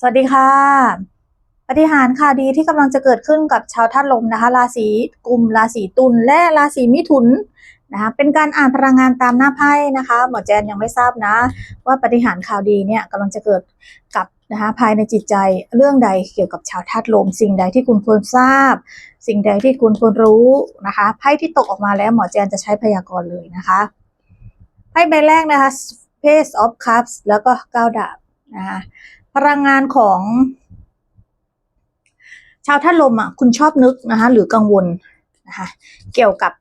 สวัสดีค่ะปฏิหารย์ข่าวดีที่กำลังจะเกิดขึ้นกับชาวธาตุลมนะคะ ราศีกุมราศีตุลและราศีมิถุนนะคะเป็นการอ่านพลังงานตามหน้าไพ่นะคะหมอแจนยังไม่ทราบนะ ว่าปฏิหารข่าวดีเนี่ยกำลังจะเกิดกับนะคะภายในจิตใจเรื่องใดเกี่ยวกับชาวธาตุลม สิ่งใดที่คุณควรทราบ สิ่งใดที่คุณควรรู้นะคะไพ่ที่ตกออกมาแล้วหมอแจนจะใช้พยากรณ์เลยนะคะไพ่ใบแรกนะคะ Page of Cups แล้วก็ก้าดาบนะคะ พลังงานของชาวท่านลมอะคุณชอบนึกนะคะหรือกังวลนะคะเกี่ยวกับ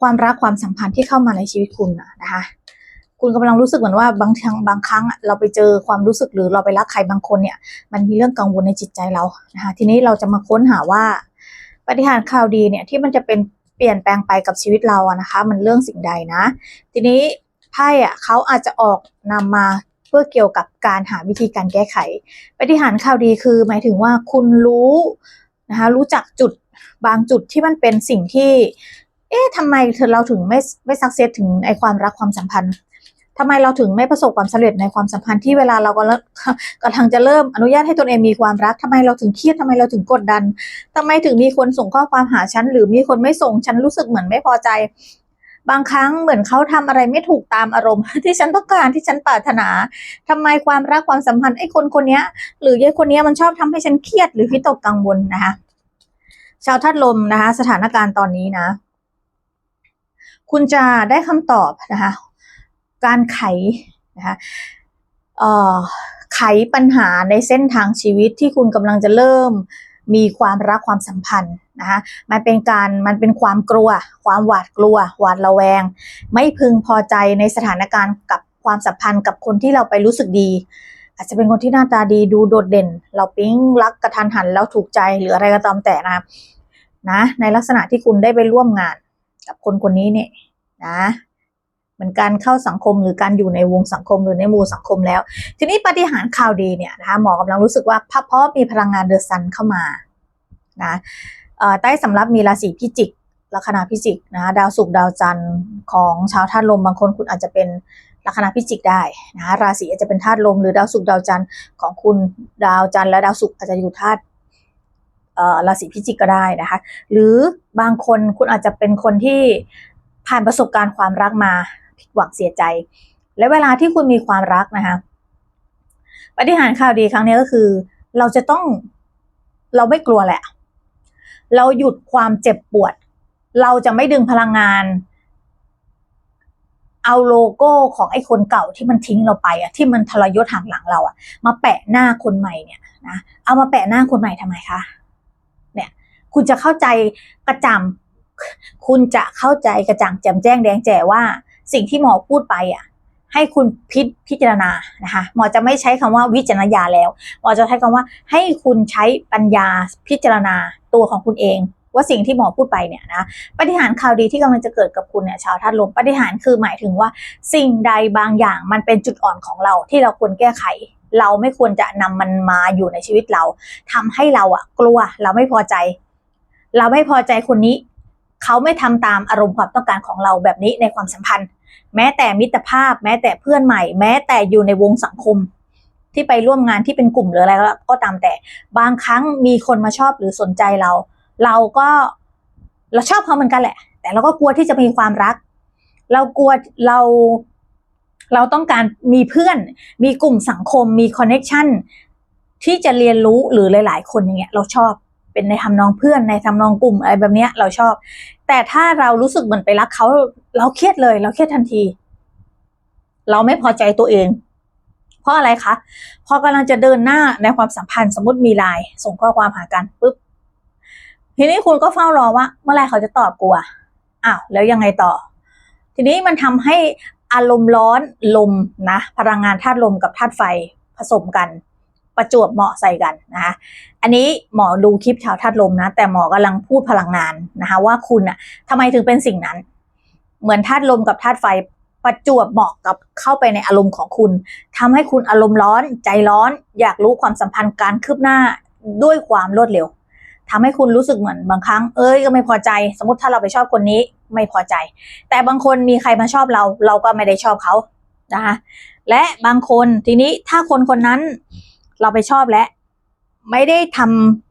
ความรักความสัมพันธ์ที่เข้ามาในชีวิตคุณนะคะคุณกำลังรู้สึกเหมือนว่าบางครั้งบางครั้งเราไปเจอความรู้สึกหรือเราไปรักใครบางคนเนี่ย มันมีเรื่องกังวลในจิตใจเรานะคะทีนี้เราจะมาค้นหาว่าปฏิหารข่าวดีเนี่ยที่มันจะเป็นเปลี่ยนแปลงไปกับชีวิตเราอะนะคะ มันเรื่องสิ่งใดนะ ทีนี้ไพ่อะเขาอาจจะออกนำมา เพื่อเกี่ยวกับการหาวิธีการแก้ไข ปฏิหารข่าวดีคือ หมายถึงว่าคุณรู้นะคะรู้จักจุดบางจุดที่มันเป็นสิ่งที่ เอ๊ะทำไมเธอเราถึงไม่ไม่สักเซสถึงไอความรักความสัมพันธ์ทำไมเราถึงไม่ประสบความสำเร็จในความสัมพันธ์ที่เวลาเราก็กำลังจะเริ่มอนุญาตให้ตนเองมีความรักทำไมเราถึงเครียดทำไมเราถึงกดดันทำไมถึงมีคนส่งข้อความหาฉันหรือมีคนไม่ส่งฉันรู้สึกเหมือนไม่พอใจ บางครั้งเหมือนเขาทำอะไรไม่ถูกตามอารมณ์ ที่ฉันต้องการที่ฉันปรารถนาทำไมความรักความสัมพันธ์ไอ้คนคนนี้หรือยายคนนี้มันชอบทำให้ฉันเครียดหรือวิตกกังวลนะคะชาวธาตุลมนะคะ สถานการณ์ตอนนี้นะ คุณจะได้คำตอบนะคะ การไขนะคะเอ่อไขปัญหาในเส้นทางชีวิตที่คุณกำลังจะเริ่ม มีความรักความสัมพันธ์นะคะมันเป็นการมันเป็นความกลัว ความหวาดกลัว หวาดระแวง ไม่พึงพอใจในสถานการณ์กับความสัมพันธ์กับคนที่เราไปรู้สึกดี อาจจะเป็นคนที่หน้าตาดีดูโดดเด่น เราปิ๊งรักกระทันหันแล้วถูกใจหรืออะไรก็ตามแต่นะนะในลักษณะที่คุณได้ไปร่วมงานกับคนคนนี้เนี่ยนะ เหมือนการเข้าสังคมหรือการอยู่ในวงสังคมหรือในหมู่สังคมแล้ว ทีนี้ปฏิหารข่าวดีเนี่ยนะคะหมอกำลังรู้สึกว่าพเพราะมีพลังงานเดอะซันเข้ามานะใต้สำรับมีราศีพิจิกลัคนาพิจิกนะดาวศุกร์ดาวจันทร์ของชาวธาตุลมบางคนคุณอาจจะเป็นลัคนาพิจิกได้นะราศีอาจจะเป็นธาตุลม หรือดาวศุกร์ดาวจันทร์ของคุณดาวจันทร์และดาวศุกร์อาจจะอยู่ธาตุราศีพิจิกก็ได้นะคะ หรือบางคนคุณอาจจะเป็นคนที่ผ่านประสบการณ์ความรักมา ผิดหวังเสียใจ และเวลาที่คุณมีความรักนะคะปฏิหารข่าวดีครั้งนี้ก็คือ เราจะต้องเราไม่กลัวแหละ เราหยุดความเจ็บปวด เราจะไม่ดึงพลังงาน เอาโลโก้ของไอ้คนเก่าที่มันทิ้งเราไปอะที่มันทรยศหักหลังเราอะมาแปะหน้าคนใหม่เนี่ยนะเอามาแปะหน้าคนใหม่ทำไมคะเนี่ย คุณจะเข้าใจกระจ่ำคุณจะเข้าใจกระจ่างแจ่มแจ้งแดงแจ๋ว่า สิ่งที่หมอพูดไปอะ ให้คุณพิพจารณานะคะ หมอจะไม่ใช้คำว่าวิจารณญาแล้ว หมอจะใช้คำว่าให้คุณใช้ปัญญาพิจารณาตัวของคุณเอง ว่าสิ่งที่หมอพูดไปเนี่ยนะปฏิหารย์ข่าวดีที่กำลังจะเกิดกับคุณเนี่ยชาวธาตุลมปฏิหารย์คือหมายถึงว่า สิ่งใดบางอย่างมันเป็นจุดอ่อนของเราที่เราควรแก้ไขเราไม่ควรจะนำมันมาอยู่ในชีวิตเราทำให้เราอะกลัวเราไม่พอใจ เราไม่พอใจคนนี้ เขาไม่ทำตามอารมณ์ความต้องการของเราแบบนี้ในความสัมพันธ์ แม้แต่มิตรภาพ แม้แต่เพื่อนใหม่ แม้แต่อยู่ในวงสังคม ที่ไปร่วมงานที่เป็นกลุ่มหรืออะไรก็ตามแต่ บางครั้งมีคนมาชอบหรือสนใจเรา เราก็เราชอบเขาเหมือนกันแหละ แต่เราก็กลัวที่จะมีความรัก เรากลัวเราเราต้องการมีเพื่อน มีกลุ่มสังคม มีคอนเน็ชันที่จะเรียนรู้หรือหลาย ๆ คนอย่างเงี้ยเราชอบ เป็นในทำนองเพื่อนในทำนองกลุ่มอะไรแบบเนี้ยเราชอบ แต่ถ้าเรารู้สึกเหมือนไปรักเขาเราเครียดเลย เราเครียดทันที เราไม่พอใจตัวเอง เพราะอะไรคะพอกำลังจะเดินหน้าในความสัมพันธ์สมมติมีไลน์ส่งข้อความหากันปุ๊บทีนี้คุณก็เฝ้ารอว่า เมื่อไรเขาจะตอบกูอะอ้าวแล้วยังไงต่อ ทีนี้มันทำให้อารมณ์ร้อนลมนะ พลังงานธาตุลมกับธาตุไฟผสมกัน ประจวบเหมาะใส่กันนะคะอันนี้หมอดูคลิปชาวธาตุลมนะ แต่หมอกำลังพูดพลังงานนะคะว่าคุณอะทำไมถึงเป็นสิ่งนั้น เหมือนธาตุลมกับธาตุไฟประจวบเหมาะกับเข้าไปในอารมณ์ของคุณทำให้คุณอารมณ์ร้อนใจร้อน อยากรู้ความสัมพันธ์การคืบหน้าด้วยความรวดเร็วทำให้คุณรู้สึกเหมือนบางครั้ง เอ้ยก็ไม่พอใจ สมมติถ้าเราไปชอบคนนี้ไม่พอใจ แต่บางคนมีใครมาชอบเรา เราก็ไม่ได้ชอบเขานะคะและบางคนทีนี้ถ้าคนคนนั้น เราไปชอบและ ไม่ได้ท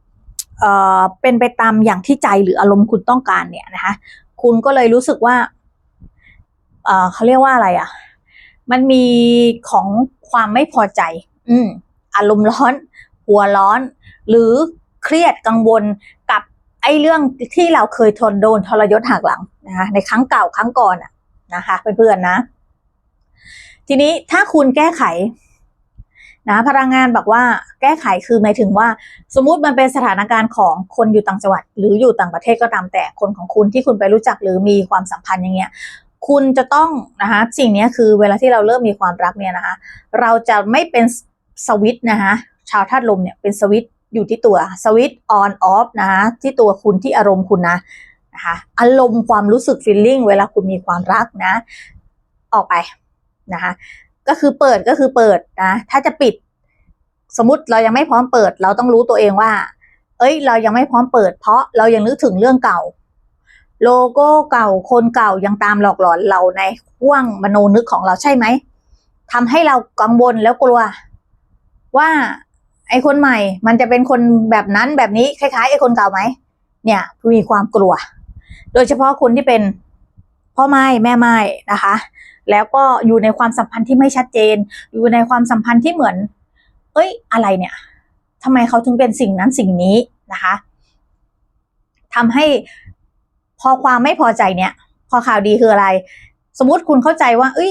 ำเอ่อเป็นไปตามอย่างที่ใจหรืออารมณ์คุณต้องการเนี่ยนะคะคุณก็เลยรู้สึกว่าเอ่อเขาเรียกว่าอะไรอะ่ะ มันมีของความไม่พอใจ อืมอารมณ์ร้อน หัวร้อน หรือเครียดกังวลกับไอ้เรื่องที่เราเคยทนโดนทรยศหักหลังนะคะในครั้งเก่าครั้งก่อนอะนะคะเพื่อนๆนะ ทีนี้ถ้าคุณแก้ไข นะพลังงานบอกว่าแก้ไขคือหมายถึงว่า สมมุติมันเป็นสถานการณ์ของคนอยู่ต่างจังหวัด หรืออยู่ต่างประเทศก็ตามแต่คนของคุณที่คุณไปรู้จักหรือมีความสัมพันธ์อย่างเงี้ยคุณจะต้องนะคะสิ่งนี้คือเวลาที่เราเริ่มมีความรักเนี่ยนะคะ เราจะไม่เป็นสวิตนะคะชาวธาตุลมเนี่ยเป็นสวิตอยู่ที่ตัวสวิตออนออฟนะคะที่ตัวคุณที่อารมณ์คุณนะนะคะอารมณ์ความรู้สึกฟีลลิ่งเวลาคุณมีความรักนะ ออกไปนะคะ ก็คือเปิดก็คือเปิดนะถ้าจะปิด สมมติเรายังไม่พร้อมเปิด เราต้องรู้ตัวเองว่า เอ้ย เรายังไม่พร้อมเปิด เพราะเรายังนึกถึงเรื่องเก่า โลโก้เก่าคนเก่ายังตามหลอกหลอนเราในห่วงมโนนึกของเราใช่ไหมทำให้เรากังวลแล้วกลัว ว่าไอ้คนใหม่ มันจะเป็นคนแบบนั้นแบบนี้คล้ายๆไอ้คนเก่าไหมเนี่ยมีความกลัว โดยเฉพาะคนที่เป็นพ่อไม้แม่ไม้นะคะ แล้วก็อยู่ในความสัมพันธ์ที่ไม่ชัดเจน อยู่ในความสัมพันธ์ที่เหมือน เอ้ย อะไรเนี่ยทำไมเขาถึงเป็นสิ่งนั้นสิ่งนี้นะคะทำให้พอความไม่พอใจเนี่ย พอข่าวดีคืออะไร สมมติคุณเข้าใจว่า เอ้ย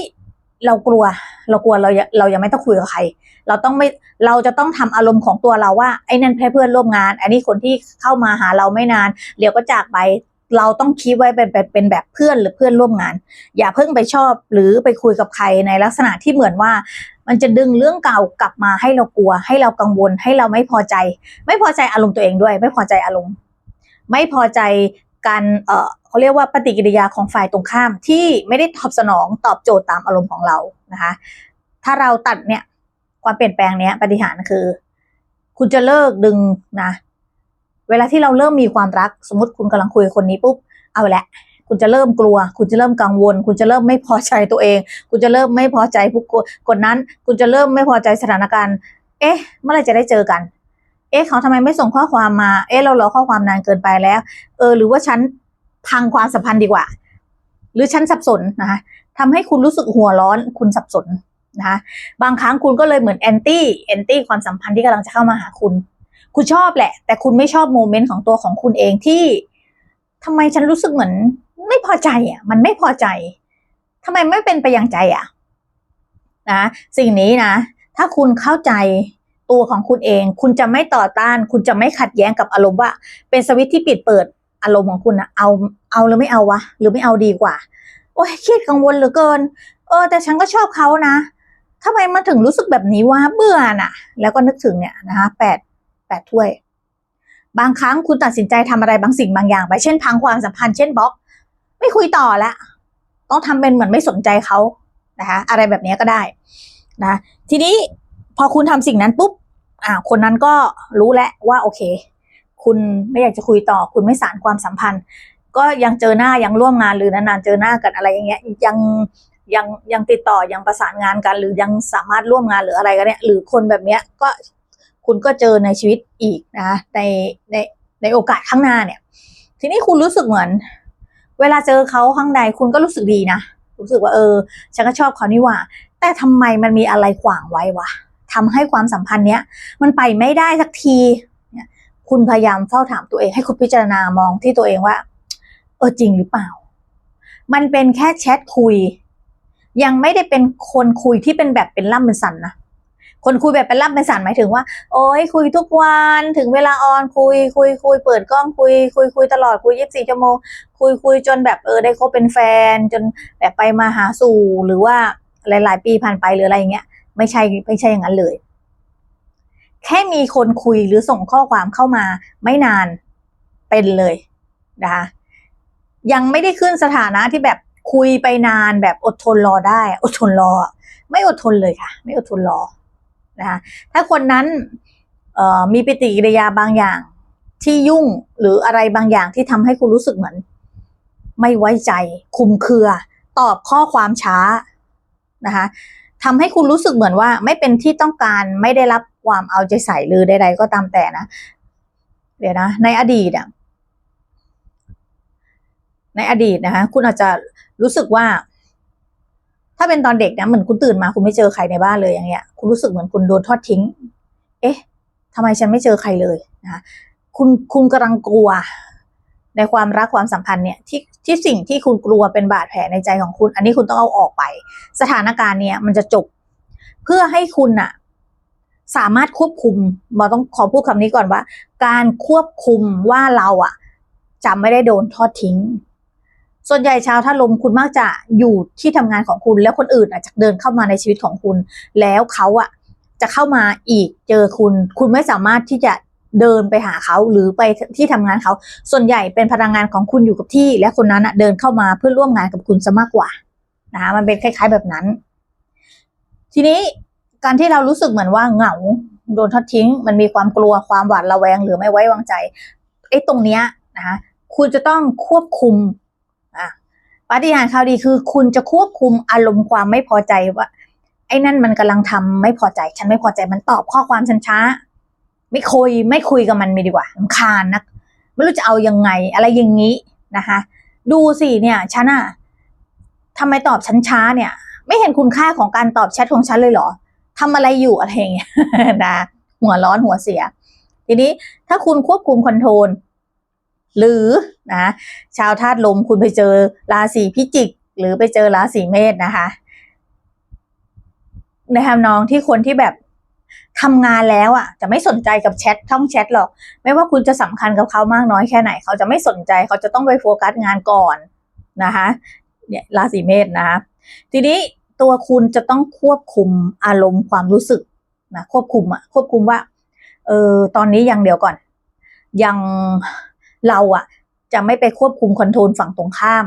เรากลัว เรากลัวเราเรายังไม่ต้องคุยกับใคร เราต้องไม่เราจะต้องทำอารมณ์ของตัวเราว่าไอ้นั่นแค่เพื่อนร่วมงาน อันนี้คนที่เข้ามาหาเราไม่นานเดี๋ยวก็จากไป เราต้องคิดไว้เป็นเป็นเป็นแบบเพื่อนหรือเพื่อนร่วมงาน อย่าเพิ่งไปชอบหรือไปคุยกับใครในลักษณะที่เหมือนว่า มันจะดึงเรื่องเก่ากลับมาให้เรากลัว ให้เรากังวลให้เราไม่พอใจ ไม่พอใจอารมณ์ตัวเองด้วย ไม่พอใจอารมณ์ ไม่พอใจการเออเขาเรียกว่าปฏิกิริยาของฝ่ายตรงข้ามที่ไม่ได้ตอบสนองตอบโจทย์ตามอารมณ์ของเรานะคะ ถ้าเราตัดเนี่ยความเปลี่ยนแปลงเนี้ยปฏิหารคือ คุณจะเลิกดึงนะ เวลาที่เราเริ่มมีความรักสมมติคุณกำลังคุยกับคนนี้ปุ๊บเอาละคุณจะเริ่มกลัว คุณจะเริ่มกังวล คุณจะเริ่มไม่พอใจตัวเอง คุณจะเริ่มไม่พอใจผู้คนนนั้น คุณจะเริ่มไม่พอใจสถานการณ์ เอ๊ะ เมื่อไรจะได้เจอกัน เอ๊ะ เขาทำไมไม่ส่งข้อความมา เอ๊ะ เรารอข้อความนานเกินไปแล้ว เออ หรือว่าฉันพังความสัมพันธ์ดีกว่า หรือฉันสับสนนะคะทำให้คุณรู้สึกหัวร้อน คุณสับสนนะคะ บางครั้งคุณก็เลยเหมือนแอนตี้ แอนตี้ความสัมพันธ์ที่กำลังจะเข้ามาหาคุณ คุณชอบแหละ แต่คุณไม่ชอบโมเมนต์ของตัวของคุณเองที่ทำไมฉันรู้สึกเหมือน ไม่พอใจอะ มันไม่พอใจทำไมไม่เป็นไปอย่างใจอะ นะ สิ่งนี้นะ ถ้าคุณเข้าใจตัวของคุณเอง คุณจะไม่ต่อต้าน คุณจะไม่ขัดแย้งกับอารมณ์ว่า เป็นสวิตที่ปิดเปิดอารมณ์ของคุณนะเอา เอาหรือไม่เอาวะ หรือไม่เอาดีกว่า โอ้ยเครียดกังวลเหลือเกิน เออ แต่ฉันก็ชอบเขานะทำไมมาถึงรู้สึกแบบนี้วะเบื่อน่ะ แล้วก็นึกถึงเนี่ยนะคะแปด แปดถ้วย บางครั้งคุณตัดสินใจทำอะไรบางสิ่งบางอย่างไป เช่นพังความสัมพันธ์ เช่นบล็อก ไม่คุยต่อละต้องทำเป็นเหมือนไม่สนใจเขานะคะ อะไรแบบนี้ก็ได้นะ ทีนี้พอคุณทำสิ่งนั้นปุ๊บ อ่า คนนั้นก็รู้แล้วว่าโอเค คุณไม่อยากจะคุยต่อ คุณไม่สานความสัมพันธ์ ก็ยังเจอหน้ายังร่วมงานหรือนานๆเจอหน้ากันอะไรอย่างเงี้ย ยังยังยังติดต่อยังประสานงานกัน หรือยังสามารถร่วมงานหรืออะไรกันเนี่ยหรือคนแบบเนี้ยก็ คุณก็เจอในชีวิตอีกนะในในในโอกาสข้างหน้าเนี่ย ทีนี้คุณรู้สึกเหมือน เวลาเจอเขาข้างในคุณก็รู้สึกดีนะรู้สึกว่าเออฉันก็ชอบเขานี่หว่า แต่ทำไมมันมีอะไรขวางไว้วะทำให้ความสัมพันธ์เนี้ยมันไปไม่ได้สักทีเนี่ยคุณพยายามเฝ้าถามตัวเองให้คุณพิจารณามองที่ตัวเองว่า เออจริงหรือเปล่า มันเป็นแค่แชทคุย ยังไม่ได้เป็นคนคุยที่เป็นแบบเป็นล่ำเป็นสันนะ คนคุยแบบเป็นล่ำเป็นสันหมายถึงว่า โอ้ยคุยทุกวันถึงเวลาออนคุย คุยคุยเปิดกล้องคุย คุยคุยตลอดคุยยีิบสี่ชั่วโมงคุยคุยจนแบบเออได้คบเป็นแฟน จนแบบไปมาหาสู่หรือว่าหลาย ๆ ปีผ่านไปหรืออะไรอย่างเงี้ย ไม่ใช่ไม่ใช่อย่างนั้นเลย แค่มีคนคุยหรือส่งข้อความเข้ามาไม่นานเป็นเลยนะคะยังไม่ได้ขึ้นสถานะที่แบบคุยไปนานแบบอดทนรอได้ อดทนรอ ไม่อดทนเลยค่ะ ไม่อดทนรอ นะคะถ้าคนนั้นมีปฏิกิริยาบางอย่างที่ยุ่งหรืออะไรบางอย่างที่ทำให้คุณรู้สึกเหมือน ไม่ไว้ใจ คุมเครือ ตอบข้อความช้านะคะทำให้คุณรู้สึกเหมือนว่า ไม่เป็นที่ต้องการไม่ได้รับความเอาใจใส่หรือใด ๆ ก็ตามแต่นะ เดี๋ยวนะ ในอดีตอะในอดีตนะคะคุณอาจจะรู้สึกว่า ถ้าเป็นตอนเด็กนะเหมือนคุณตื่นมาคุณไม่เจอใครในบ้านเลยอย่างเงี้ย คุณรู้สึกเหมือนคุณโดนทอดทิ้ง เอ๊ะทำไมฉันไม่เจอใครเลยนะคุณคุณกำลังกลัว ในความรักความสัมพันธ์เนี่ยที่ที่สิ่งที่คุณกลัวเป็นบาดแผลในใจของคุณ อันนี้คุณต้องเอาออกไป สถานการณ์เนี่ยมันจะจบ เพื่อให้คุณน่ะสามารถควบคุมมาต้องขอพูดคำนี้ก่อนว่า การควบคุมว่าเราอะจะไม่ได้โดนทอดทิ้ง ส่วนใหญ่ชาวท่าลมคุณมักจะอยู่ที่ทำงานของคุณ แล้วคนอื่นอาจจะเดินเข้ามาในชีวิตของคุณ แล้วเขาอะจะเข้ามาอีกเจอคุณ คุณไม่สามารถที่จะเดินไปหาเขาหรือไปที่ทำงานเขา ส่วนใหญ่เป็นพลังงานของคุณอยู่กับที่ และคนนั้นอะเดินเข้ามาเพื่อร่วมงานกับคุณซะมากกว่านะคะมันเป็นคล้าย ๆแบบนั้น ทีนี้การที่เรารู้สึกเหมือนว่าเหงาโดนทอดทิ้ง มันมีความกลัวความหวาดระแวง หรือไม่ไว้วางใจไอ้ตรงเนี้ยนะคะคุณจะต้องควบคุม ปาฏิหาริย์ข่าวดีคือ คุณจะควบคุมอารมณ์ความไม่พอใจว่า ไอ้นั่นมันกำลังทำไม่พอใจฉันไม่พอใจมันตอบข้อความฉันช้า ไม่คุยไม่คุยกับมันไม่ดีกว่าลำคาญนักไม่รู้จะเอายังไง อะไรอย่างนี้นะคะ ดูสิเนี่ยฉันอะทำไมตอบฉันช้าเนี่ย ไม่เห็นคุณค่าของการตอบแชทของฉันเลยเหรอทำอะไรอยู่อะไรอย่างเงี้ยนะหัวร้อนหัวเสีย ทีนี้ถ้าคุณควบคุมคอนโทรล หรือนะชาวธาตุลมคุณไปเจอราศีพิจิก หรือไปเจอราศีเมษนะคะ ในทำนองที่คนที่แบบทำงานแล้วอะ จะไม่สนใจกับแชทท่องแชทหรอก ไม่ว่าคุณจะสำคัญกับเขามากน้อยแค่ไหน เขาจะไม่สนใจเขาจะต้องไปโฟกัสงานก่อนนะคะเนี่ยราศีเมษนะคะทีนี้ตัวคุณจะต้องควบคุมอารมณ์ความรู้สึกนะควบคุมอะควบคุมว่าเออตอนนี้ยังเดียวก่อน ยัง เราอะจะไม่ไปควบคุมคอนโทรลฝั่งตรงข้าม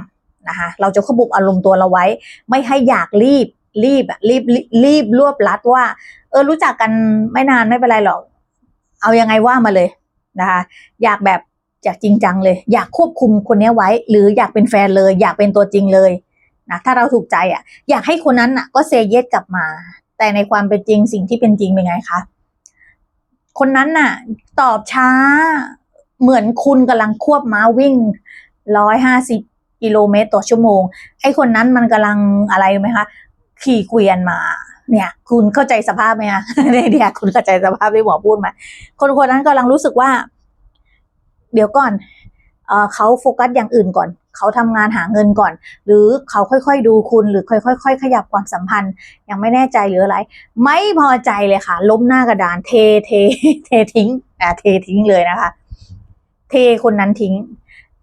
นะคะเราจะควบคุมอารมณ์ตัวเราไว้ ไม่ให้อยากรีบรีบอะรีบรีบรีบรวบลัดว่า เออรู้จักกันไม่นานไม่เป็นไรหรอก เอายังไงว่ามาเลยนะคะอยากแบบอยากจริงจังเลย อยากควบคุมคนนี้ไว้ หรืออยากเป็นแฟนเลย อยากเป็นตัวจริงเลยนะถ้าเราถูกใจอะ อยากให้คนนั้นอะก็เซเยสกลับมา แต่ในความเป็นจริงสิ่งที่เป็นจริงเป็นไงคะคนนั้นน่ะ ตอบช้า เหมือนคุณกำลังควบม้าวิ่งร้อยห้าสิบกิโลเมตรต่อชั่วโมง ไอ้คนนั้นมันกำลังอะไรไหมคะ ขี่เกวียนมา เนี่ย คุณเข้าใจสภาพไหมคะเนี่ยคุณเข้าใจสภาพที่หมอพูดไหมคนคนนั้นกำลังรู้สึกว่า เดี๋ยวก่อนเอเขาโฟกัสอย่างอื่นก่อน เขาทำงานหาเงินก่อน หรือเขาค่อยๆดูคุณหรือค่อยๆๆขยับความสัมพันธ์ ยังไม่แน่ใจหรืออะไร ไม่พอใจเลยค่ะ ล้มหน้ากระดานเทเทเททิ้งอ่าเททิ้งเลยนะคะ เทคนนั้นทิ้ง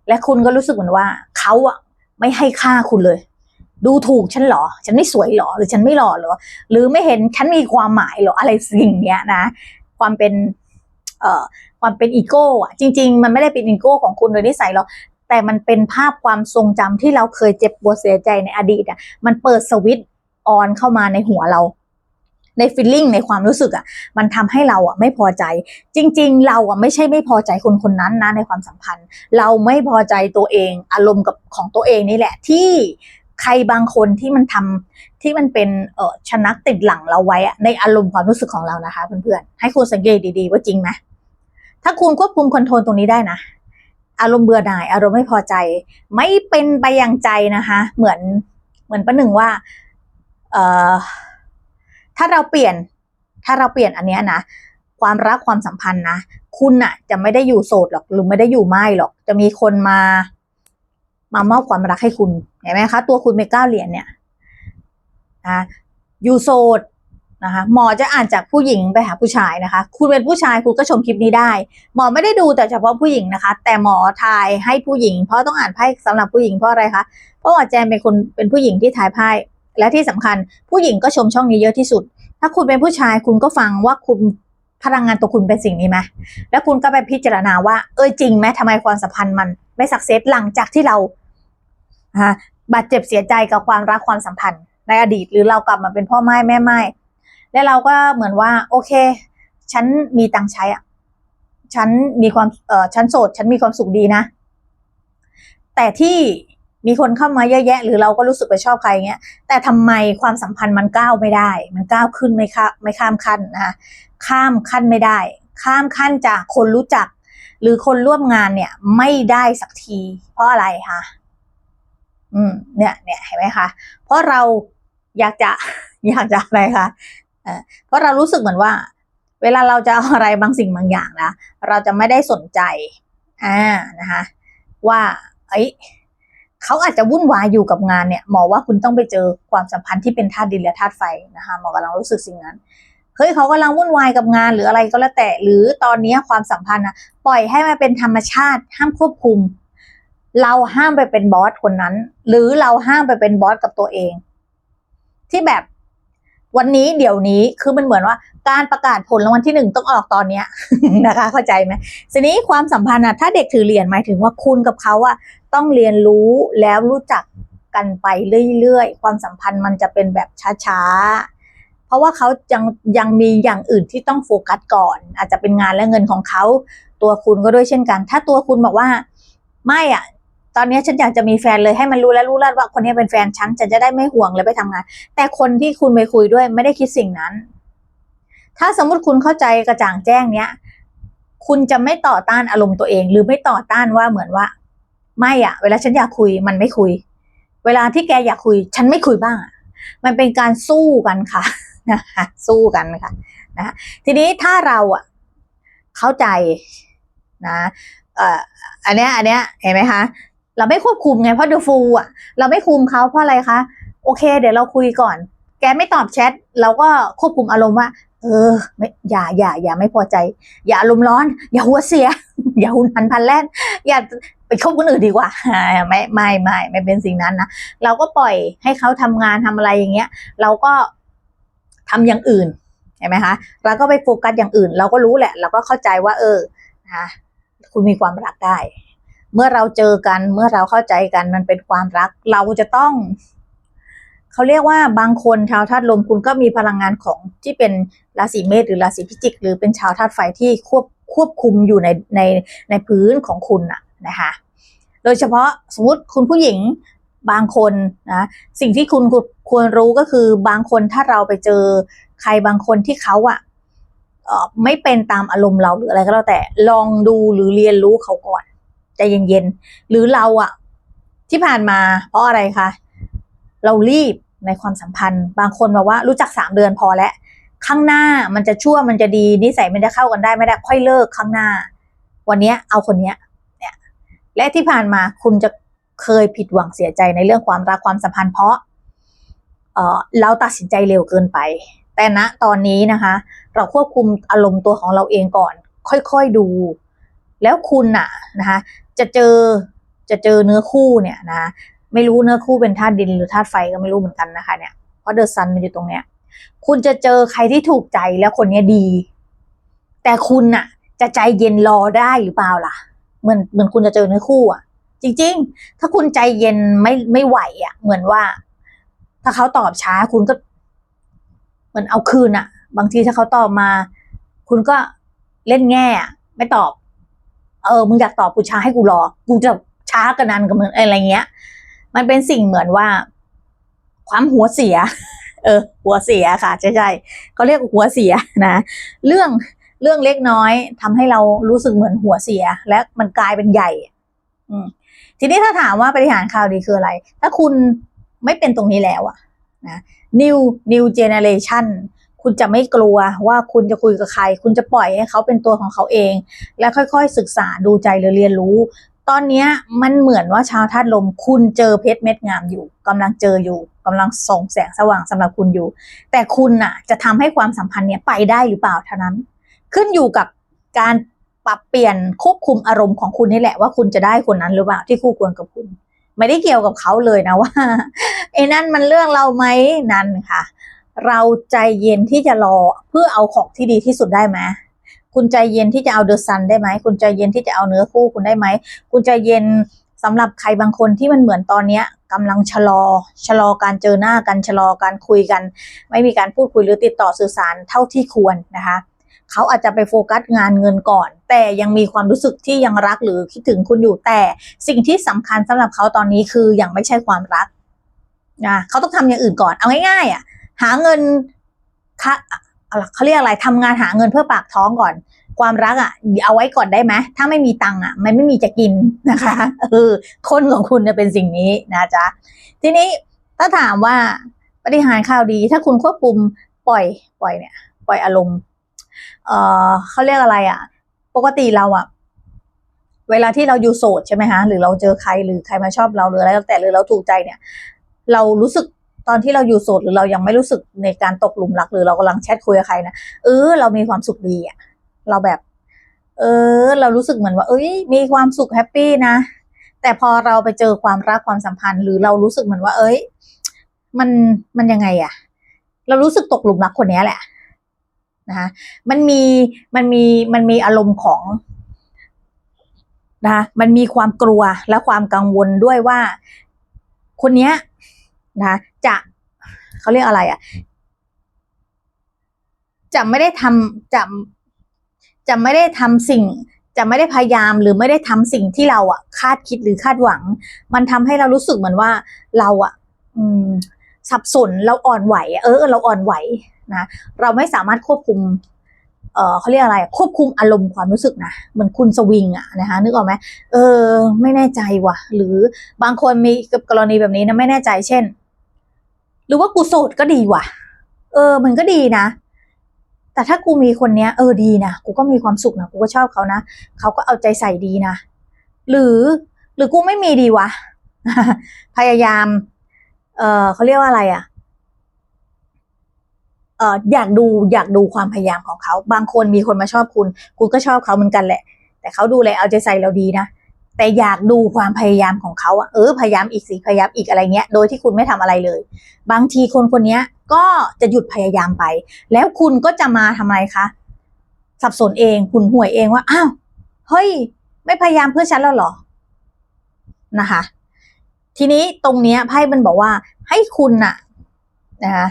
และคุณก็รู้สึกเหมือนว่าเขาอะไม่ให้ค่าคุณเลย ดูถูกฉันเหรอ ฉันไม่สวยเหรอ หรือฉันไม่หล่อหรอ หรือไม่เห็นฉันมีความหมายเหรอ อะไรสิ่งเนี้ยนะ ความเป็น เอ่อ ความเป็นอีโก้อะจริง ๆ มันไม่ได้เป็นอีโก้ของคุณโดยนิสัยหรอกแต่มันเป็นภาพความทรงจำที่เราเคยเจ็บปวดเสียใจในอดีตอะ มันเปิดสวิตช์ออนเข้ามาในหัวเรา ในฟีลลิ่งในความรู้สึกอะมันทำให้เราอะไม่พอใจ จริง ๆ เราอะไม่ใช่ไม่พอใจคนคนนั้นนะในความสัมพันธ์ เราไม่พอใจตัวเองอารมณ์กับของตัวเองนี่แหละ ที่ใครบางคนที่มันทำที่มันเป็นเออชนักติดหลังเราไว้อะในอารมณ์ความรู้สึกของเรานะคะเพื่อนๆให้คุณสังเกตดีๆว่าจริงไหมถ้าคุณควบคุมคอนโทรลตรงนี้ได้นะอารมณ์เบื่อหน่าย อารมณ์ไม่พอใจ ไม่เป็นไปอย่างใจนะคะ เหมือนเหมือนประหนึ่งว่า เออ ถ้าเราเปลี่ยน ถ้าเราเปลี่ยนอันเนี้ยนะ ความรักความสัมพันธ์นะ คุณน่ะจะไม่ได้อยู่โสดหรอก หรือไม่ได้อยู่ไม่หรอก จะมีคนมา มามอบความรักให้คุณ เห็นไหมคะ ตัวคุณเมก้าเหรียญเนี่ยนะอยู่โสดนะคะหมอจะอ่านจากผู้หญิงไปหาผู้ชายนะคะ คุณเป็นผู้ชายคุณก็ชมคลิปนี้ได้ หมอไม่ได้ดูแต่เฉพาะผู้หญิงนะคะ แต่หมอทายให้ผู้หญิง เพราะต้องอ่านไพ่สำหรับผู้หญิงเพราะอะไรคะเพราะหมอแจมเป็นคนเป็นผู้หญิงที่ทายไพ่ และที่สำคัญผู้หญิงก็ชมช่องนี้เยอะที่สุด ถ้าคุณเป็นผู้ชายคุณก็ฟังว่าคุณพลังงานตัวคุณเป็นสิ่งนี้ไหมแล้วคุณก็ไปพิจารณาว่า เออจริงไหมทำไมความสัมพันธ์มัน ไม่สักเซสหลังจากที่เราฮะบาดเจ็บเสียใจกับความรักความสัมพันธ์ในอดีต หรือเรากลับมาเป็นพ่อไม้แม่ไม้แล้วเราก็เหมือนว่า โอเค ฉันมีตังใช้อะฉันมีความเออฉันโสด ฉันมีความสุขดีนะ แต่ที่ มีคนเข้ามาเยอะแยะ หรือเราก็รู้สึกไปชอบใครเงี้ย แต่ทำไมความสัมพันธ์มันก้าวไม่ได้ มันก้าวขึ้นไม่ข้าไม่ข้ามขั้นนะคะข้ามขั้นไม่ได้ ข้ามขั้นจากคนรู้จัก หรือคนร่วมงานเนี่ยไม่ได้สักที เพราะอะไรคะอืมเนี่ยเนี่ยเห็นไหมคะ เพราะเราอยากจะอยากจะอะไรคะเออเพราะเรารู้สึกเหมือนว่า เวลาเราจะเอาอะไรบางสิ่งบางอย่างนะเราจะไม่ได้สนใจอ่านะคะว่า เอ้ย เขาอาจจะวุ่นวายอยู่กับงานเนี่ยหมอว่าคุณต้องไปเจอความสัมพันธ์ที่เป็นธาตุดินและธาตุไฟนะคะหมอกำลังรู้สึกสิ่งนั้นเฮ้ยเขากำลังวุ่นวายกับงานหรืออะไรก็แล้วแต่หรือตอนนี้ความสัมพันธ์นะปล่อยให้มันเป็นธรรมชาติห้ามควบคุม เราห้ามไปเป็นบอสคนนั้น หรือเราห้ามไปเป็นบอสกับตัวเอง ที่แบบ วันนี้เดี๋ยวนี้คือมันเหมือนว่าการประกาศผลรางวัลที่หนึ่งต้องออกตอนเนี้ยนะคะ เข้าใจไหมทีนี้ความสัมพันธ์อะถ้าเด็กถือเหรียญหมายถึงว่าคุณกับเขาอะต้องเรียนรู้แล้วรู้จักกันไปเรื่อยๆ ความสัมพันธ์มันจะเป็นแบบช้าๆ เพราะว่าเขายังยังมีอย่างอื่นที่ต้องโฟกัสก่อน อาจจะเป็นงานและเงินของเขา ตัวคุณก็ด้วยเช่นกัน ถ้าตัวคุณบอกว่า ไม่อะ ตอนนี้ฉันอยากจะมีแฟนเลยให้มันรู้และรู้แล้วว่าคนนี้เป็นแฟนฉันฉันจะได้ไม่ห่วงเลยไปทำงาน แต่คนที่คุณไปคุยด้วยไม่ได้คิดสิ่งนั้น ถ้าสมมุติคุณเข้าใจกระจ่างแจ้งเนี้ย คุณจะไม่ต่อต้านอารมณ์ตัวเอง หรือไม่ต่อต้านว่าเหมือนว่า ไม่อะเวลาฉันอยากคุยมันไม่คุย เวลาที่แกอยากคุย ฉันไม่คุยบ้าง มันเป็นการสู้กันค่ะนะคะสู้กันค่ะนะทีนี้ถ้าเราอะเข้าใจนะเอ่ออันเนี้ยอันเนี้ยเห็นไหมคะ เราไม่ควบคุมไงเพราะเดอฟูอะ เราไม่คุมเขาเพราะอะไรคะ โอเค เดี๋ยวเราคุยก่อน แกไม่ตอบแชทเราก็ควบคุมอารมณ์ว่า เออไม่อย่าอย่าอย่าไม่พอใจ อย่าอารมณ์ร้อน อย่าหัวเสีย อย่าหุนหันพันแล่นอย่าไปคบคนอื่นดีกว่า ไม่ไม่ไม่ไม่เป็นสิ่งนั้นนะเราก็ปล่อยให้เขาทำงานทำอะไรอย่างเงี้ย เราก็ทำอย่างอื่นเห็นไหมคะเราก็ไปโฟกัสอย่างอื่น เราก็รู้แหละ เราก็เข้าใจว่า เออนะคุณมีความรักได้ เมื่อเราเจอกันเมื่อเราเข้าใจกันมันเป็นความรัก เราจะต้องเขาเรียกว่าบางคนชาวธาตุลมคุณก็มีพลังงานของที่เป็นราศีเมษหรือราศีพิจิก หรือเป็นชาวธาตุไฟที่ควบควบคุมอยู่ในในในพื้นของคุณน่ะนะคะโดยเฉพาะสมมติคุณผู้หญิงบางคนนะสิ่งที่คุณควรรู้ก็คือบางคนถ้าเราไปเจอใครบางคนที่เขาอะไม่เป็นตามอารมณ์เราหรืออะไรก็แล้วแต่ลองดูหรือเรียนรู้เขาก่อน ใจเย็นๆ หรือเราอะที่ผ่านมา เพราะอะไรคะ เรารีบในความสัมพันธ์ บางคนบอกว่ารู้จักสามเดือนพอแล้ว ข้างหน้ามันจะชั่วมันจะดี นิสัยมันจะเข้ากันได้ไม่ได้ ค่อยเลิกข้างหน้า วันนี้เอาคนเนี้ยเนี่ย และที่ผ่านมาคุณจะเคยผิดหวังเสียใจในเรื่องความรักความสัมพันธ์เพราะเออเราตัดสินใจเร็วเกินไป แต่ณตอนนี้นะคะ เราควบคุมอารมณ์ตัวของเราเองก่อน ค่อยๆดู แล้วคุณน่ะนะคะจะเจอจะเจอเนื้อคู่เนี่ยนะไม่รู้เนื้อคู่เป็นธาตุดินหรือธาตุไฟก็ไม่รู้เหมือนกันนะคะเนี่ยเพราะเดอะซันมันอยู่ตรงเนี้ยคุณจะเจอใครที่ถูกใจแล้วคนเนี้ยดี แต่คุณน่ะ จะใจเย็นรอได้หรือเปล่าล่ะ เหมือนเหมือนคุณจะเจอเนื้อคู่อะ จริง ๆ ถ้าคุณใจเย็นไม่ไม่ไหวอะ เหมือนว่า ถ้าเขาตอบช้าคุณก็เหมือนเอาคืนอะ บางทีถ้าเขาตอบมา คุณก็เล่นแง่ไม่ตอบ เออมึงอยากตอบกูช้าให้กูรอ กูจะช้ากันนันกับมึงอะไรเงี้ย มันเป็นสิ่งเหมือนว่า ความหัวเสีย เออ หัวเสียค่ะใช่ใช่เขาเรียกหัวเสียนะเรื่องเรื่องเล็กน้อยทำให้เรารู้สึกเหมือนหัวเสีย และมันกลายเป็นใหญ่ อืมทีนี้ถ้าถามว่าปฏิหารข่าวดีคืออะไร ถ้าคุณไม่เป็นตรงนี้แล้วอะนะ new new generation คุณจะไม่กลัวว่าคุณจะคุยกับใคร คุณจะปล่อยให้เขาเป็นตัวของเขาเอง และค่อยๆ ศึกษาดูใจหรือเรียนรู้ ตอนนี้มันเหมือนว่าชาวธาตุลม คุณเจอเพชรเม็ดงามอยู่กำลังเจออยู่กำลังส่องแสงสว่างสำหรับคุณอยู่ แต่คุณน่ะ จะทำให้ความสัมพันธ์เนี้ยไปได้หรือเปล่าเท่านั้น ขึ้นอยู่กับการปรับเปลี่ยนควบคุมอารมณ์ของคุณนี่แหละว่าคุณจะได้คนนั้นหรือเปล่าที่คู่ควรกับคุณ ไม่ได้เกี่ยวกับเขาเลยนะว่าไอ้นั่นมันเรื่องเราไหมนั่นค่ะ เราใจเย็นที่จะรอเพื่อเอาของที่ดีที่สุดได้ไหมคุณใจเย็นที่จะเอาเดอะซันได้ไหมคุณใจเย็นที่จะเอาเนื้อคู่คุณได้ไหมคุณใจเย็นสำหรับใครบางคนที่มันเหมือนตอนเนี้ยกำลังชะลอ ชะลอการเจอหน้ากันชะลอการคุยกัน ไม่มีการพูดคุยหรือติดต่อสื่อสารเท่าที่ควรนะคะเขาอาจจะไปโฟกัสงานเงินก่อน แต่ยังมีความรู้สึกที่ยังรักหรือคิดถึงคุณอยู่แต่สิ่งที่สำคัญสำหรับเขาตอนนี้คือยังไม่ใช่ความรักนะเขาต้องทำอย่างอื่นก่อนเอาง่ายๆอะ หาเงินคะเขาเรียกอะไรทำงานหาเงินเพื่อปากท้องก่อน ความรักอะเอาไว้ก่อนได้ไหมถ้าไม่มีตังค์อะ มันไม่มีจะกินนะคะเออคนของคุณเนี่ยเป็นสิ่งนี้นะจ๊ะทีนี้ถ้าถามว่าปฏิหารข่าวดี ถ้าคุณควบคุมปล่อยปล่อยเนี่ย ปล่อยอารมณ์ เออเขาเรียกอะไรอะ ปกติเราอะเวลาที่เราอยู่โสดใช่ไหมฮะหรือเราเจอใครหรือใครมาชอบเราหรืออะไรก็แต่หรือเราถูกใจเนี่ย เรารู้สึก ตอนที่เราอยู่โสดหรือเรายังไม่รู้สึกในการตกหลุมรักหรือเรากำลังแชทคุยกับใครนะเออเรามีความสุขดีอะเราแบบ เออ เรารู้สึกเหมือนว่า เอ้ย มีความสุขแฮปปี้นะแต่พอเราไปเจอความรักความสัมพันธ์ หรือเรารู้สึกเหมือนว่า เอ้ย มันมันยังไงอะเรารู้สึกตกหลุมรักคนนี้แหละนะคะมันมีมันมีมันมีอารมณ์ของนะคะมันมีความกลัวและความกังวลด้วยว่า คนเนี้ย นะคะจะเขาเรียกอะไรอะจะไม่ได้ทำจะจะไม่ได้ทำสิ่ง จะไม่ได้พยายามหรือไม่ได้ทำสิ่งที่เราอะคาดคิดหรือคาดหวัง มันทำให้เรารู้สึกเหมือนว่าเราอะอืม สับสนเราอ่อนไหว เออ เราอ่อนไหวนะเราไม่สามารถควบคุมเออเขาเรียกอะไร ควบคุมอารมณ์ความรู้สึกนะเหมือนคุณสวิงอะนะคะนึกออกไหมเออ ไม่แน่ใจว่ะ หรือบางคนมีกรณีแบบนี้นะไม่แน่ใจเช่น หรือว่ากูโสดก็ดีว่ะ เออ มันก็ดีนะ แต่ถ้ากูมีคนเนี้ย เออดีนะกูก็มีความสุขนะกูก็ชอบเขานะเขาก็เอาใจใส่ดีนะหรือหรือกูไม่มีดีวะ พยายาม เออเขาเรียกว่าอะไรอะ่ะเอออยากดูอยากดูความพยายามของเขา บางคนมีคนมาชอบคุณ คุณก็ชอบเขาเหมือนกันแหละ แต่เขาดูแลเอาใจใส่เราดีนะ แต่อยากดูความพยายามของเขาอะเออพยายามอีกสิพยายามอีกอะไรเงี้ย โดยที่คุณไม่ทำอะไรเลย บางทีคนคนเนี้ยก็จะหยุดพยายามไป แล้วคุณก็จะมาทำไมคะสับสนเองหุนห่วยเองว่าอ้าวเฮ้ย ไม่พยายามเพื่อฉันแล้วหรอนะคะ ทีนี้ตรงเนี้ยไพ่มันบอกว่า ให้คุณน่ะนะคะ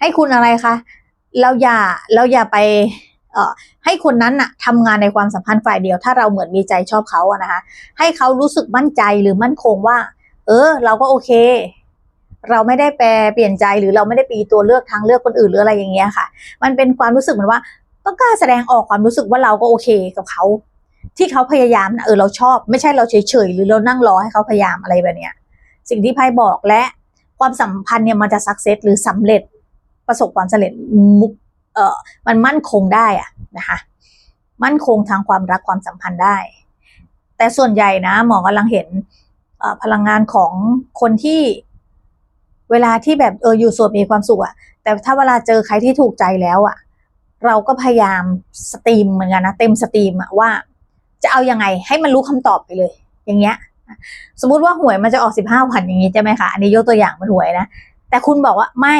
ให้คุณอะไรคะเราอย่าเราอย่าไป ให้คนนั้นน่ะทำงานในความสัมพันธ์ฝ่ายเดียว ถ้าเราเหมือนมีใจชอบเขาอะนะคะ ให้เขารู้สึกมั่นใจหรือมั่นคงว่า เออ เราก็โอเค เราไม่ได้แปรเปลี่ยนใจหรือเราไม่ได้ปีตัวเลือกทางเลือกคนอื่นหรืออะไรอย่างเงี้ยค่ะ มันเป็นความรู้สึกเหมือนว่าต้องกล้าแสดงออกความรู้สึกว่าเราก็โอเคกับเขา ที่เขาพยายามนะเออเราชอบ ไม่ใช่เราเฉยๆหรือเรานั่งรอให้เขาพยายามอะไรแบบเนี้ยสิ่งที่ไพ่บอกและความสัมพันธ์เนี่ยมันจะสักเซสหรือสำเร็จประสบความสำเร็จมุก เออมันมั่นคงได้อะนะคะ มั่นคงทางความรักความสัมพันธ์ได้ แต่ส่วนใหญ่นะหมอกำลังเห็นพลังงานของคนที่เวลาที่แบบเอออยู่โสดมีความสุขอะแต่ถ้าเวลาเจอใครที่ถูกใจแล้วอะเราก็พยายามสตรีมเหมือนกันนะเต็มสตรีมอะว่า จะเอายังไงให้มันรู้คำตอบไปเลย อย่างเงี้ย สมมุติว่าหวยมันจะออกสิบห้าวันอย่างนี้ใช่ไหมคะอันนี้ยกตัวอย่างมันหวยนะแต่คุณบอกว่าไม่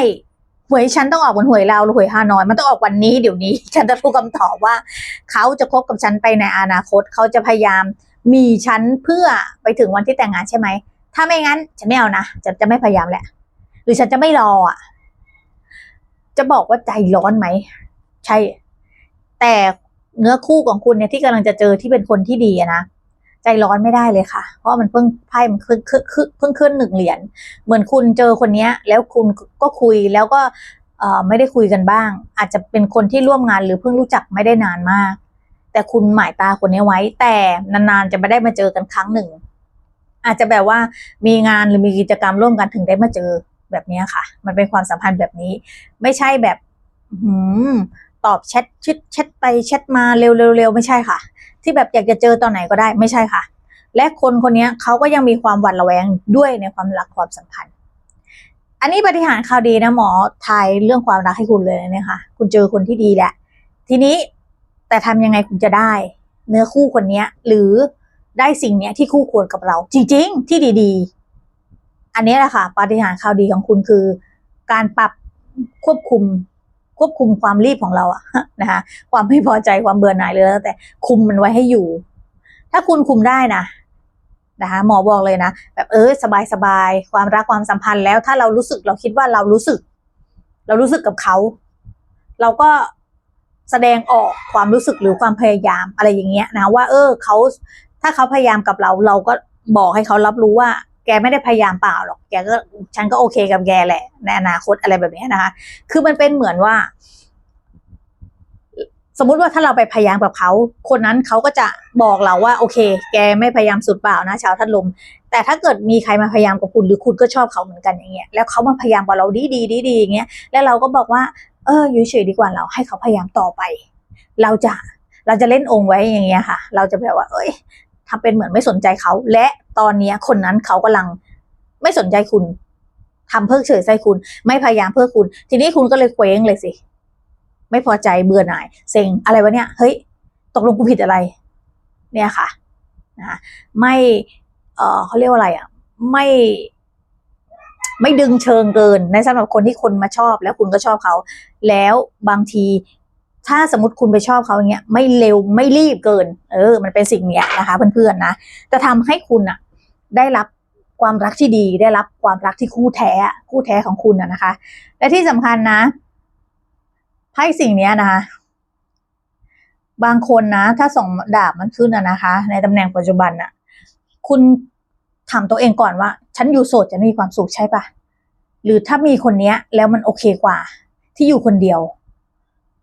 หวยฉันต้องออกบนหวยเราหรือหวยฮานอยมันต้องออกวันนี้เดี๋ยวนี้ ฉันจะรู้คำตอบว่า เขาจะคบกับฉันไปในอนาคต เขาจะพยายามมีฉันเพื่อไปถึงวันที่แต่งงานใช่ไหมถ้าไม่งั้นฉันไม่เอานะจะจะไม่พยายามแหละ หรือฉันจะไม่รออะจะบอกว่าใจร้อนไหมใช่ แต่เนื้อคู่ของคุณเนี่ยที่กำลังจะเจอที่เป็นคนที่ดีนะ ใจร้อนไม่ได้เลยค่ะ เพราะมันเพิ่งไพ่มันขึ้นขึ้นเพิ่งขึ้นหนึ่งเหรียญเหมือนคุณเจอคนเนี้ยแล้วคุณก็คุยแล้วก็ไม่ได้คุยกันบ้าง อาจจะเป็นคนที่ร่วมงานหรือเพิ่งรู้จักไม่ได้นานมาก แต่คุณหมายตาคนนี้ไว้ แต่นานๆจะไม่ได้มาเจอกันครั้งหนึ่ง อาจจะแบบว่ามีงานหรือมีกิจกรรมร่วมกันถึงได้มาเจอแบบนี้ค่ะ มันเป็นความสัมพันธ์แบบนี้ ไม่ใช่แบบหืมตอบแชทชิดแชทไปแชทมาเร็วๆๆไม่ใช่ค่ะ ที่แบบอยากจะเจอตอนไหนก็ได้ไม่ใช่ค่ะ และคนคนนี้เขาก็ยังมีความหวั่นระแวงด้วยในความรักความสัมพันธ์อันนี้ปฏิหารข่าวดีนะหมอทายเรื่องความรักให้คุณเลยเนี่ยค่ะคุณเจอคนที่ดีแหละทีนี้แต่ทำยังไงคุณจะได้ เนื้อคู่คนนี้หรือได้สิ่งเนี้ยที่คู่ควรกับเรา จริง ๆ ที่ดีๆ อันนี้แหละค่ะปฏิหารข่าวดีของคุณคือ การปรับควบคุม ควบคุมความรีบของเราอะนะคะความไม่พอใจความเบื่อหน่ายเลยแล้วแต่คุมมันไว้ให้อยู่ ถ้าคุณคุมได้นะนะคะหมอบอกเลยนะแบบเออสบายสบายความรักความสัมพันธ์แล้ว ถ้าเรารู้สึกเราคิดว่าเรารู้สึก เรารู้สึกกับเขา เราก็แสดงออกความรู้สึกหรือความพยายามอะไรอย่างเงี้ยนะว่า เออเขาถ้าเขาพยายามกับเรา เราก็บอกให้เขารับรู้ว่า แกไม่ได้พยายามเปล่าหรอก แกก็ฉันก็โอเคกับแกแหละ ในอนาคตอะไรแบบนี้นะคะ คือมันเป็นเหมือนว่า สมมุติว่าถ้าเราไปพยายามกับเขา คนนั้นเขาก็จะบอกเราว่า โอเค แกไม่พยายามสุดเปล่านะชาวทัดลม แต่ถ้าเกิดมีใครมาพยายามกับคุณหรือคุณก็ชอบเขาเหมือนกันอย่างเงี้ย แล้วเขามาพยายามกับเราดีดีดีดีอย่างเงี้ย แล้วเราก็บอกว่า เอออยู่เฉยดีกว่าเราให้เขาพยายามต่อไป เราจะเราจะเล่นองค์ไว้อย่างเงี้ยค่ะ เราจะแบบว่า เอ้ย ทำเป็นเหมือนไม่สนใจเขา และตอนนี้คนนั้นเขากำลังไม่สนใจคุณทำเพิกเฉยใส่คุณ ไม่พยายามเพื่อคุณ ทีนี้คุณก็เลยเคว้งเลยสิ ไม่พอใจเบื่อหน่าย เซ็งอะไรวะเนี่ย เฮ้ย ตกลงกูผิดอะไร เนี่ยค่ะนะคะไม่เออเขาเรียกว่าอะไรอะ ไม่ ไม่ดึงเชิงเกินในสำหรับคนที่คนมาชอบ แล้วคุณก็ชอบเขา แล้วบางที ถ้าสมมติคุณไปชอบเขาอย่างเงี้ยไม่เร็วไม่รีบเกิน เออ มันเป็นสิ่งเนี้ยนะคะ เพื่อนๆนะจะทำให้คุณอะได้รับความรักที่ดีได้รับความรักที่คู่แท้คู่แท้ของคุณอะนะคะ และที่สำคัญนะไพ่สิ่งเนี้ยนะคะบางคนนะ ถ้าสองดาบมันขึ้นอะนะคะ ในตำแหน่งปัจจุบันอะคุณถามตัวเองก่อนว่า ฉันอยู่โสดจะมีความสุขใช่ปะหรือถ้ามีคนเนี้ย แล้วมันโอเคกว่า ที่อยู่คนเดียว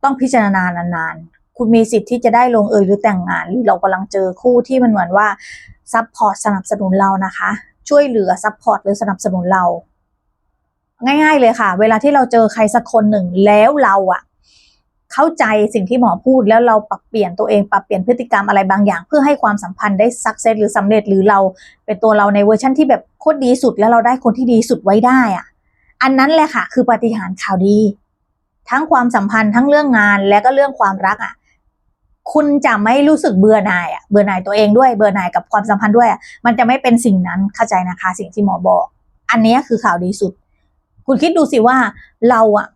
ต้องพิจารณานานๆ คุณมีสิทธิ์ที่จะได้ลงเอยหรือแต่งงานหรือเรากำลังเจอคู่ที่มันเหมือนว่าซัพพอร์ตสนับสนุนเรานะคะ ช่วยเหลือซัพพอร์ตหรือสนับสนุนเรา ง่าย ๆเลยค่ะ เวลาที่เราเจอใครสักคนหนึ่งแล้วเราอะเข้าใจสิ่งที่หมอพูดแล้วเราปรับเปลี่ยนตัวเองปรับเปลี่ยนพฤติกรรมอะไรบางอย่าง เพื่อให้ความสัมพันธ์ได้สักเซสหรือสำเร็จหรือเราเป็นตัวเราในเวอร์ชันที่แบบโคตรดีสุดแล้วเราได้คนที่ดีสุดไว้ได้อะอันนั้นแหละค่ะ คือปฏิหารข่าวดี ทั้งความสัมพันธ์ทั้งเรื่องงานและก็เรื่องความรักอะคุณจะไม่รู้สึกเบื่อหน่ายอะเบื่อหน่ายตัวเองด้วยเบื่อหน่ายกับความสัมพันธ์ด้วยอะมันจะไม่เป็นสิ่งนั้นเข้าใจนะคะ สิ่งที่หมอบอก อันนี้คือข่าวดีสุด คุณคิดดูสิว่าเราอะ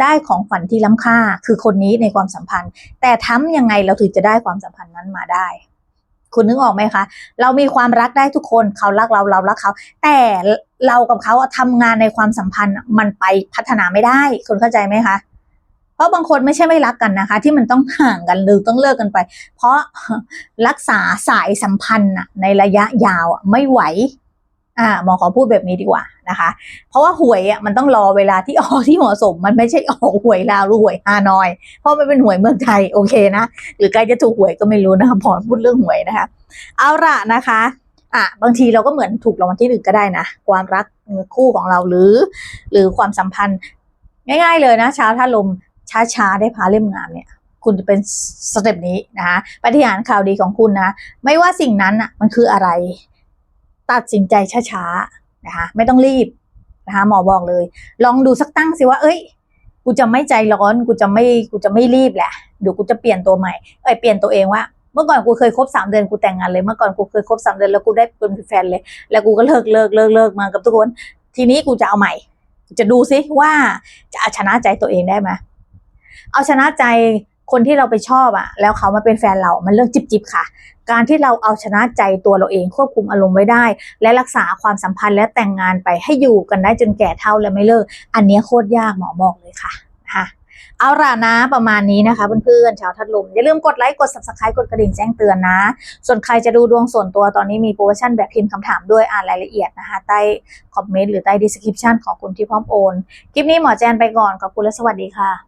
ได้ของขวัญที่ล้ำค่าคือคนนี้ในความสัมพันธ์ แต่ทำยังไงเราถึงจะได้ความสัมพันธ์นั้นมาได้ คุณนึกออกไหมคะ เรามีความรักได้ทุกคนเขารักเราเรารักเขา แต่เรากับเขาอะทำงานในความสัมพันธ์มันไปพัฒนาไม่ได้คุณเข้าใจไหมคะ ราะบางคนไม่ใช่ไม่รักกันนะคะ ที่มันต้องห่างกันหรือต้องเลิกกันไป เพราะรักษาสายสัมพันธ์อะในระยะยาวอะไม่ไหวอ่าหมอขอพูดแบบนี้ดีกว่านะคะ เพราะว่าหวยอะมันต้องรอเวลาที่ออกที่เหมาะสม มันไม่ใช่ออกหวยลาวหรือหวยฮานอย เพราะมันเป็นหวยเมืองไทยโอเคนะหรือใกล้จะถูกหวยก็ไม่รู้นะคะพอพูดเรื่องหวยนะคะ เอาละนะคะอะบางทีเราก็เหมือนถูกรางวัลที่หนึ่งก็ได้นะ ความรักคู่ของเราหรือ หรือความสัมพันธ์ ง่าย ๆ เลยนะเช้าถ้าลม ช้าๆ ได้พาเล่มงานเนี่ย คุณจะเป็นสเต็ปนี้นะคะปฏิหารข่าวดีของคุณนะ ไม่ว่าสิ่งนั้นอะมันคืออะไร ตัดสินใจช้าๆนะคะไม่ต้องรีบนะคะหมอบอกเลย ลองดูสักตั้งสิว่า เอ้ย กูจะไม่ใจร้อนกูจะไม่กูจะไม่รีบแหละเดี๋ยวกูจะเปลี่ยนตัวใหม่เอ้ยเปลี่ยนตัวเองว่าเมื่อก่อนกูเคยคบสามเดือนกูแต่งงานเลยเมื่อก่อนกูเคยคบสามเดือนแล้วกูได้เป็นแฟนเลย แล้วกูก็เลิกเลิกเลิกเลิกมากับทุกคน ทีนี้กูจะเอาใหม่ จะดูซิว่าจะเอาชนะใจตัวเองได้ไหม เอาชนะใจคนที่เราไปชอบอะแล้วเขามาเป็นแฟนเรา มันเรื่องจิบจิบๆค่ะ การที่เราเอาชนะใจตัวเราเองควบคุมอารมณ์ไว้ได้ และรักษาความสัมพันธ์และแต่งงานไปให้อยู่กันได้จนแก่เท่าและไม่เลิก อันนี้โคตรยากหมอบอกเลยค่ะนะคะเอาล่ะนะประมาณนี้นะคะเพื่อนๆชาวทัดลม อย่าลืมกดไลค์กด subscribe กดกระดิ่งแจ้งเตือนนะ ส่วนใครจะดูดวงส่วนตัวตอนนี้มีโปรโมชั่นแบบพิมพ์คำถามด้วยอ่านรายละเอียดนะคะ ใต้คอมเมนต์หรือใต้ description ของคุณที่พร้อมโอน คลิปนี้หมอแจนไปก่อนขอบคุณและสวัสดีค่ะ